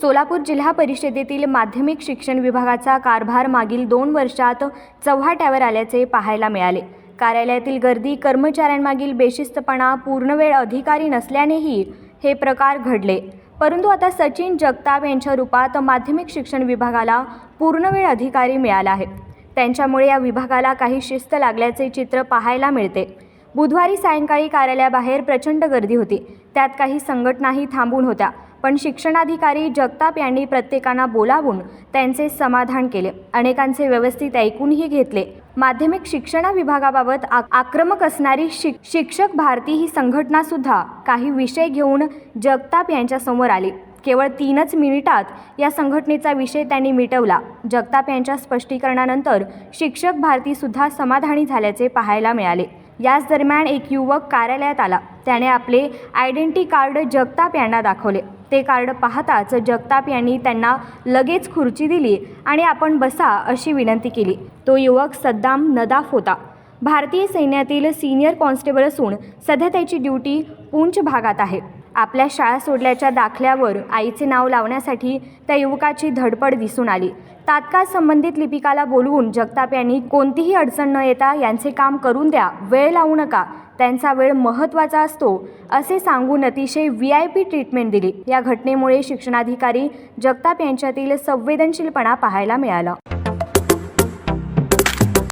सोलापूर जिल्हा परिषदेतील माध्यमिक शिक्षण विभागाचा कारभार मागील दोन वर्षात चव्हाट्यावर आल्याचे पाहायला मिळाले. कार्यालयातील गर्दी कर्मचाऱ्यांमागील बेशिस्तपणा पूर्णवेळ अधिकारी नसल्यानेही हे प्रकार घडले. परंतु आता सचिन जगताप यांच्या रूपात माध्यमिक शिक्षण विभागाला पूर्णवेळ अधिकारी मिळाला आहे. त्यांच्यामुळे या विभागाला काही शिस्त लागल्याचे चित्र पाहायला मिळते. बुधवारी सायंकाळी कार्यालयाबाहेर प्रचंड गर्दी होती. त्यात काही संघटनाही थांबून होत्या. पण शिक्षणाधिकारी जगताप यांनी प्रत्येकांना बोलावून त्यांचे समाधान केले. अनेकांचे व्यवस्थित ऐकूनही घेतले. माध्यमिक शिक्षणा विभागाबाबत आ- आक्रमक असणारी शिक शिक्षक भारती ही संघटना सुद्धा काही विषय घेऊन जगताप यांच्यासमोर आली. केवळ तीनच मिनिटात या संघटनेचा विषय त्यांनी मिटवला. जगताप यांच्या स्पष्टीकरणानंतर शिक्षक भारतीसुद्धा समाधानी झाल्याचे पाहायला मिळाले. याच दरम्यान एक युवक कार्यालयात आला. त्याने आपले आयडेंटी कार्ड जगताप यांना दाखवले. ते कार्ड पाहताच जगताप यांनी त्यांना लगेच खुर्ची दिली आणि आपण बसा अशी विनंती केली. तो युवक सद्दाम नदाफ होता. भारतीय सैन्यातील सिनियर कॉन्स्टेबल असून सध्या त्याची ड्युटी पूंछ भागात आहे. आपल्या शाळा सोडल्याच्या दाखल्यावर आईचे नाव लावण्यासाठी त्या युवकाची धडपड दिसून आली. तात्काळ संबंधित लिपिकाला बोलवून जगताप यांनी कोणतीही अडचण न येता यांचे काम करून द्या वेळ लावू नका त्यांचा वेळ महत्त्वाचा असतो असे सांगून अतिशय व्ही आय पी ट्रीटमेंट दिली. या घटनेमुळे शिक्षणाधिकारी जगताप यांच्यातील संवेदनशीलपणा पाहायला मिळाला.